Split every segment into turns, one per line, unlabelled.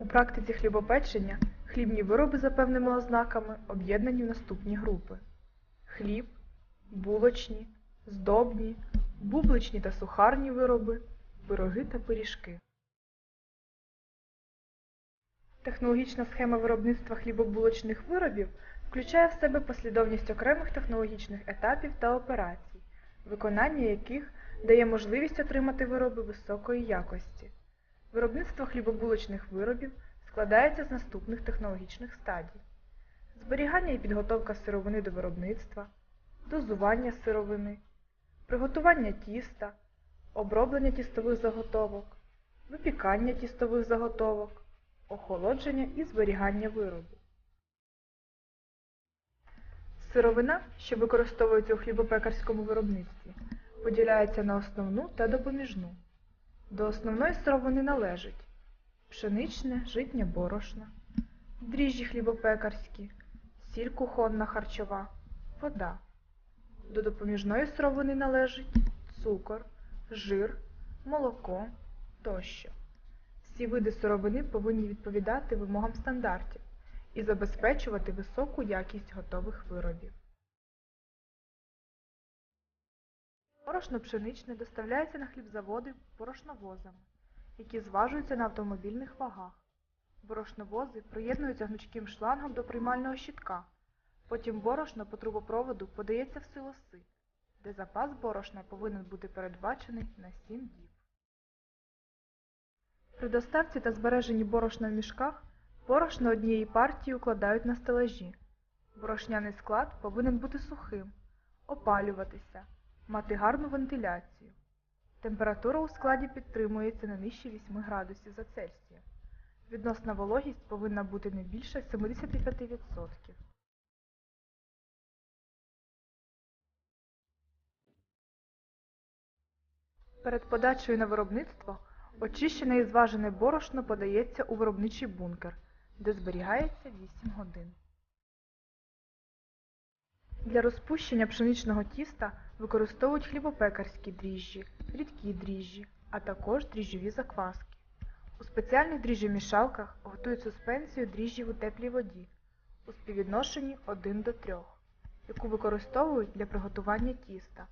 У практиці хлібопечення хлібні вироби за певними ознаками об'єднані в наступні групи: хліб, булочні, здобні, бубличні та сухарні вироби, пироги та пиріжки. Технологічна схема виробництва хлібобулочних виробів включає в себе послідовність окремих технологічних етапів та операцій, виконання яких дає можливість отримати вироби високої якості. Виробництво хлібобулочних виробів складається з наступних технологічних стадій: зберігання і підготовка сировини до виробництва, дозування сировини, приготування тіста, оброблення тістових заготовок, випікання тістових заготовок, охолодження і зберігання виробу. Сировина, що використовується у хлібопекарському виробництві, поділяється на основну та допоміжну. До основної сировини належить пшеничне, житнє борошно, дріжджі хлібопекарські, сіль кухонна харчова, вода. До допоміжної сировини належить цукор, жир, молоко тощо. Всі види сировини повинні відповідати вимогам стандартів і забезпечувати високу якість готових виробів. Борошно пшеничне доставляється на хлібзаводи борошновозами, які зважуються на автомобільних вагах. Борошновози приєднуються гнучким шлангом до приймального щитка. Потім борошно по трубопроводу подається в силоси, де запас борошна повинен бути передбачений на 7 діб. При доставці та збереженні борошна в мішках борошно однієї партії укладають на стелажі. Борошняний склад повинен бути сухим, опалюватися, мати гарну вентиляцію. Температура у складі підтримується не нижче 8 градусів за Цельсієм. Відносна вологість повинна бути не більше 75%. Перед подачею на виробництво очищене і зважене борошно подається у виробничий бункер, де зберігається 8 годин. Для розпущення пшеничного тіста використовують хлібопекарські дріжджі, рідкі дріжджі, а також дріжджові закваски. У спеціальних дріжджомішалках готують суспензію дріжджів у теплій воді у співвідношенні 1 до 3, яку використовують для приготування тіста.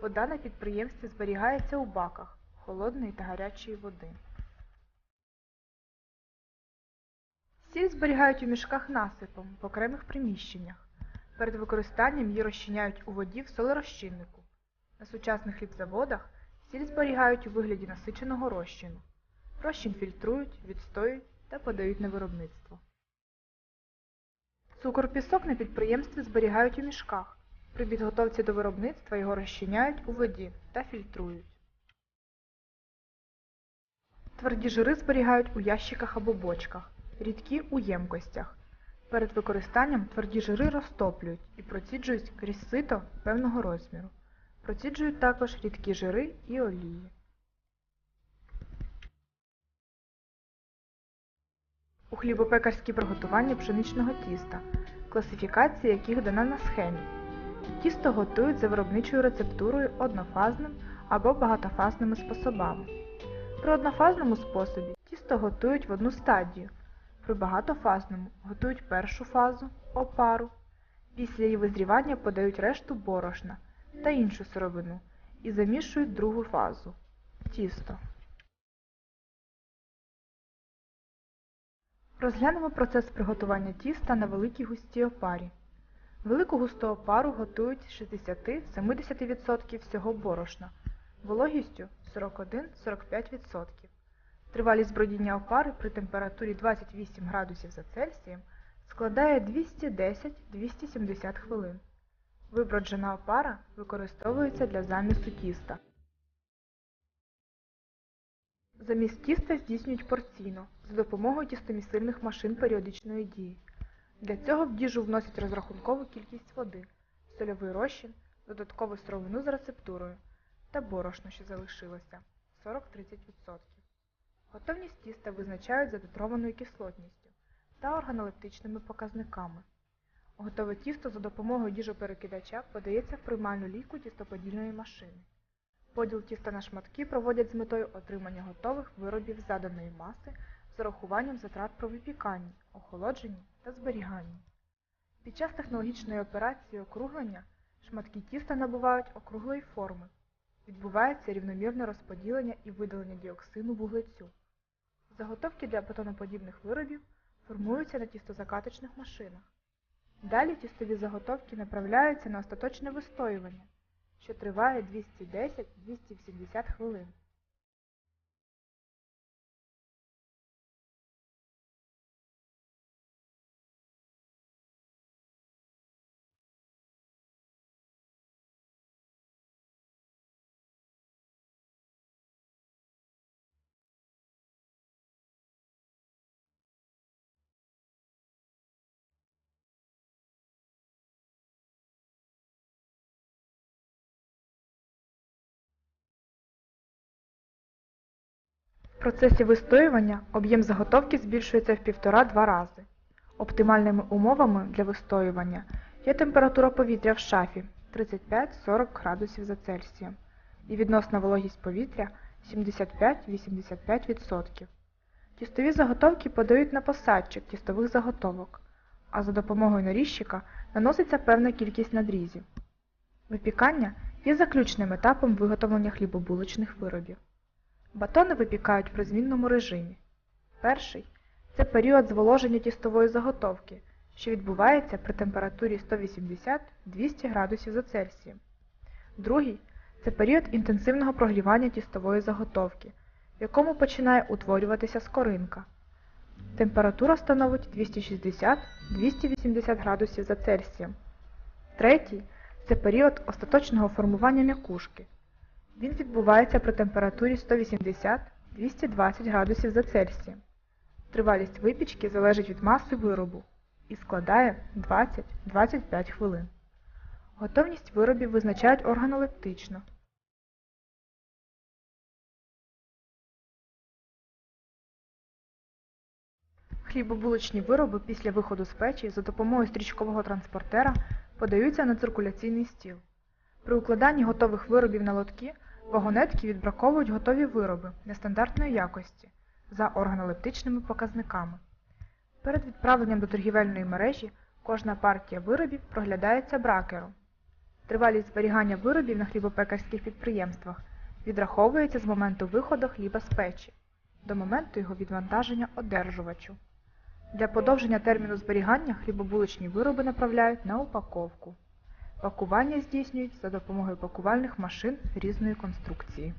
Вода на підприємстві зберігається у баках холодної та гарячої води. Сіль зберігають у мішках насипом в окремих приміщеннях. Перед використанням її розчиняють у воді в солерозчиннику. На сучасних хлібзаводах сіль зберігають у вигляді насиченого розчину. Розчин фільтрують, відстоюють та подають на виробництво. Цукор-пісок на підприємстві зберігають у мішках. При підготовці до виробництва його розчиняють у воді та фільтрують. Тверді жири зберігають у ящиках або бочках, рідкі у ємкостях. Перед використанням тверді жири розтоплюють і проціджують крізь сито певного розміру. Проціджують також рідкі жири і олії. У хлібопекарські приготування пшеничного тіста, класифікація яких дана на схемі. Тісто готують за виробничою рецептурою однофазним або багатофазними способами. При однофазному способі тісто готують в одну стадію, при багатофазному готують першу фазу опару. Після її визрівання подають решту борошна та іншу сировину і замішують другу фазу тісто. Розглянемо процес приготування тіста на великій густій опарі. Велику густу опару готують 60-70% всього борошна, вологістю 41-45%. Тривалість бродіння опари при температурі 28 градусів за Цельсієм складає 210-270 хвилин. Виброджена опара використовується для замісу тіста. Заміс тіста здійснюють порційно за допомогою тістомісильних машин періодичної дії. Для цього в діжу вносять розрахункову кількість води, сольовий розчин, додаткову сировину з рецептурою та борошно, що залишилося 40-30%. Готовність тіста визначають за титрованою кислотністю та органолептичними показниками. Готове тісто за допомогою діжоперекидача подається в приймальну лійку тістоподільної машини. Поділ тіста на шматки проводять з метою отримання готових виробів заданої маси з урахуванням затрат при випіканні, охолодженні та зберіганні. Під час технологічної операції округлення шматки тіста набувають округлої форми. Відбувається рівномірне розподілення і видалення діоксину вуглецю. Заготовки для батоноподібних виробів формуються на тістозакаточних машинах. Далі тістові заготовки направляються на остаточне вистоювання, що триває 210-280 хвилин. Процесі вистоювання об'єм заготовки збільшується в 1,5-2 рази. Оптимальними умовами для вистоювання є температура повітря в шафі 35-40 градусів за Цельсієм і відносна вологість повітря 75-85%. Тістові заготовки подають на посадчик тістових заготовок, а за допомогою нарізчика наноситься певна кількість надрізів. Випікання є заключним етапом виготовлення хлібобулочних виробів. Батони випікають при змінному режимі. Перший це період зволоження тістової заготовки, що відбувається при температурі 180-200 градусів за Цельсієм. Другий це період інтенсивного прогрівання тістової заготовки, в якому починає утворюватися скоринка. Температура становить 260-280 градусів за Цельсієм. Третій це період остаточного формування м'якушки. Він відбувається при температурі 180-220 градусів за Цельсієм. Тривалість випічки залежить від маси виробу і складає 20-25 хвилин. Готовність виробів визначають органолептично. Хлібобулочні вироби після виходу з печі за допомогою стрічкового транспортера подаються на циркуляційний стіл. При укладанні готових виробів на лотки вагонетки відбраковують готові вироби нестандартної якості за органолептичними показниками. Перед відправленням до торгівельної мережі кожна партія виробів проглядається бракером. Тривалість зберігання виробів на хлібопекарських підприємствах відраховується з моменту виходу хліба з печі до моменту його відвантаження одержувачу. Для подовження терміну зберігання хлібобулочні вироби направляють на упаковку. Пакування здійснюють за допомогою пакувальних машин різної конструкції.